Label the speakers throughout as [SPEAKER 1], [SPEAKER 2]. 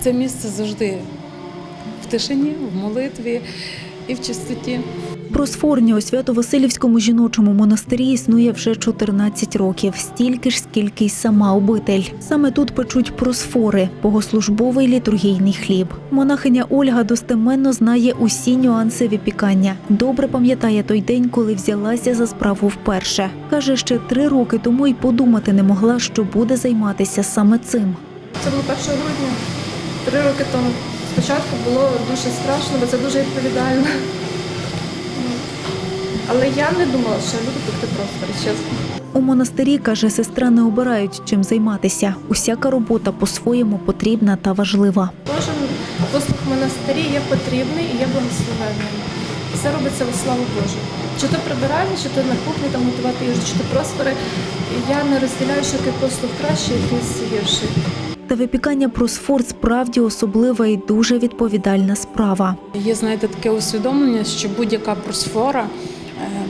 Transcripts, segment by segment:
[SPEAKER 1] Це місце завжди в тишині, в молитві і в чистоті.
[SPEAKER 2] Просфорня у Свято-Василівському жіночому монастирі існує вже 14 років, стільки ж, скільки й сама обитель. Саме тут печуть просфори, богослужбовий літургійний хліб. Монахиня Ольга достеменно знає усі нюанси випікання. Добре пам'ятає той день, коли взялася за справу вперше. Каже, ще три роки тому й подумати не могла, що буде займатися саме цим.
[SPEAKER 3] Це було 1 грудня. Три роки тому. Спочатку було дуже страшно, бо це дуже відповідально. Але я не думала, що я буду пекти просфори, чесно.
[SPEAKER 2] У монастирі каже, сестра не обирають чим займатися. Усяка робота по-своєму потрібна та важлива.
[SPEAKER 3] Кожен послуг в монастирі є потрібний і є благословенним. Все робиться во славу Божу. Чи то прибиральні, чи то на кухні там готувати їжу, чи то просфори. Я не розділяю, що який послуг кращий, якийсь гірший.
[SPEAKER 2] Та випікання просфор справді особлива і дуже відповідальна справа.
[SPEAKER 1] Є, знаєте, таке усвідомлення, що будь-яка просфора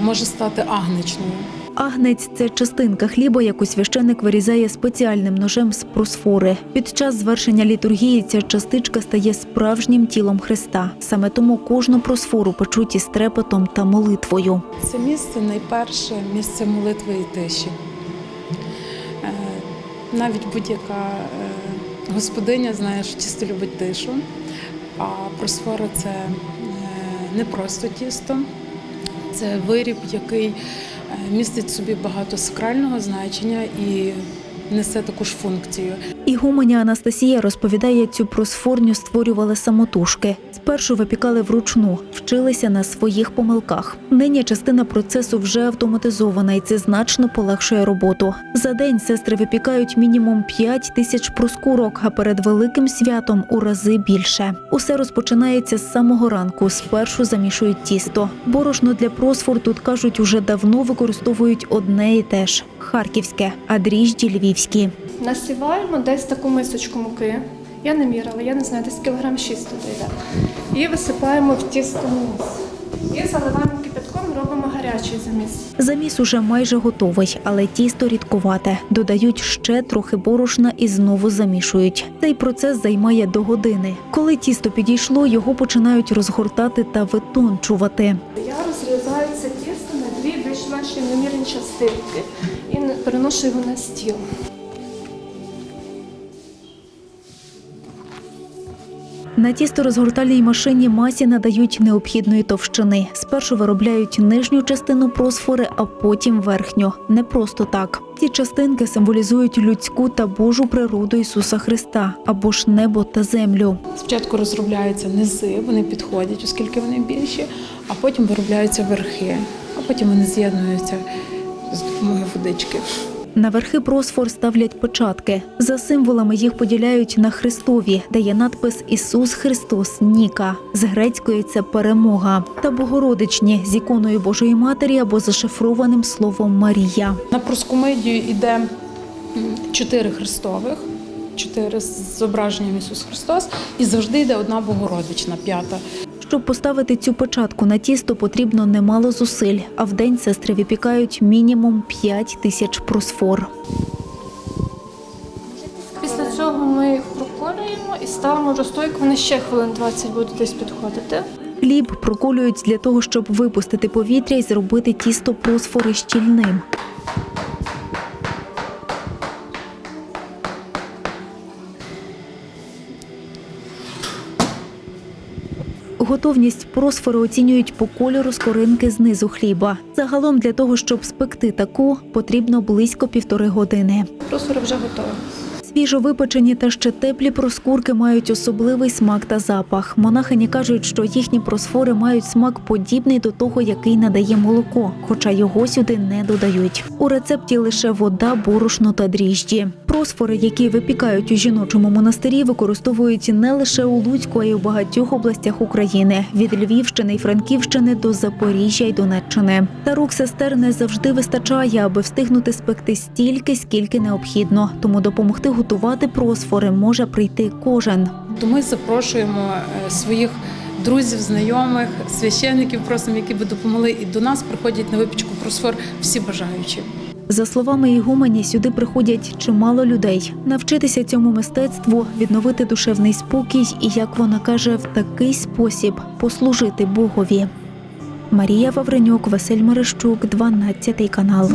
[SPEAKER 1] може стати агничною.
[SPEAKER 2] Агнець це частинка хліба, яку священик вирізає спеціальним ножем з просфори. Під час звершення літургії ця частичка стає справжнім тілом Христа. Саме тому кожну просфору печуть із трепетом та молитвою.
[SPEAKER 1] Це місце найперше місце молитви і тиші. Е, Навіть будь-яка е, господиня знає, що тісто любить тишу, а просфора це е, не просто тісто, це виріб, який е, містить в собі багато сакрального значення і несе таку ж функцію.
[SPEAKER 2] Ігуменя Анастасія розповідає, цю просфорню створювали самотужки. Спершу випікали вручну, вчилися на своїх помилках. Нині частина процесу вже автоматизована, і це значно полегшує роботу. За день сестри випікають мінімум 5 тисяч проскурок, а перед великим святом у рази більше. Усе розпочинається з самого ранку. Спершу замішують тісто. Борошно для просфор тут кажуть, уже давно використовують одне і те ж харківське, а дріжджі львівські.
[SPEAKER 3] Насіваємо десь таку мисочку муки. Я не мірила, я не знаю, десь кілограм 6 туди йде. І висипаємо в тісто низ. І заливаємо кипятком, робимо гарячий заміс.
[SPEAKER 2] Заміс уже майже готовий, але тісто рідкувате. Додають ще трохи борошна і знову замішують. Цей процес займає до години. Коли тісто підійшло, його починають розгортати та витончувати.
[SPEAKER 3] Я розрізаю це тісто на дві більш-менш рівномірні частинки і переношу його на стіл.
[SPEAKER 2] На тісто розгортальній машині масі надають необхідної товщини. Спершу виробляють нижню частину просфори, а потім верхню. Не просто так. Ці частинки символізують людську та Божу природу Ісуса Христа або ж небо та землю.
[SPEAKER 1] Спочатку розробляються низи, вони підходять, оскільки вони більші, а потім виробляються верхи, а потім вони з'єднуються з допомогою водички.
[SPEAKER 2] На верхи просфор ставлять печатки. За символами їх поділяють на Христові, де є надпис Ісус Христос Ніка. З грецької це перемога. Та богородичні з іконою Божої Матері або зашифрованим словом Марія.
[SPEAKER 1] На проскомидію йде чотири христових, чотири з зображенням Ісус Христос, і завжди йде одна Богородична, п'ята.
[SPEAKER 2] Щоб поставити цю печатку на тісто, потрібно немало зусиль, а в день сестри випікають мінімум 5 тисяч просфор.
[SPEAKER 3] Після цього ми їх проколюємо і ставимо в розстойку. Вони ще хвилин 20 будуть десь підходити.
[SPEAKER 2] Хліб проколюють для того, щоб випустити повітря і зробити тісто просфори щільним. Готовність просфори оцінюють по кольору скоринки знизу хліба. Загалом для того, щоб спекти таку, потрібно близько півтори години.
[SPEAKER 3] Просфора вже готові.
[SPEAKER 2] Свіжо випечені та ще теплі проскурки мають особливий смак та запах. Монахині кажуть, що їхні просфори мають смак подібний до того, який надає молоко, хоча його сюди не додають. У рецепті лише вода, борошно та дріжджі. Просфори, які випікають у жіночому монастирі, використовують не лише у Луцьку, а й у багатьох областях України від Львівщини й Франківщини до Запоріжжя й Донеччини. Та рук сестер не завжди вистачає, аби встигнути спекти стільки, скільки необхідно. Тому допомогти готувати просфори може прийти кожен.
[SPEAKER 1] То ми запрошуємо е, своїх друзів, знайомих, священників просимо, які би допомогли. І до нас приходять на випічку просфор всі бажаючі.
[SPEAKER 2] За словами Ігумені, сюди приходять чимало людей навчитися цьому мистецтву, відновити душевний спокій і, як вона каже, в такий спосіб послужити Богові. Марія Вавренюк, Василь Мерещук, 12 канал.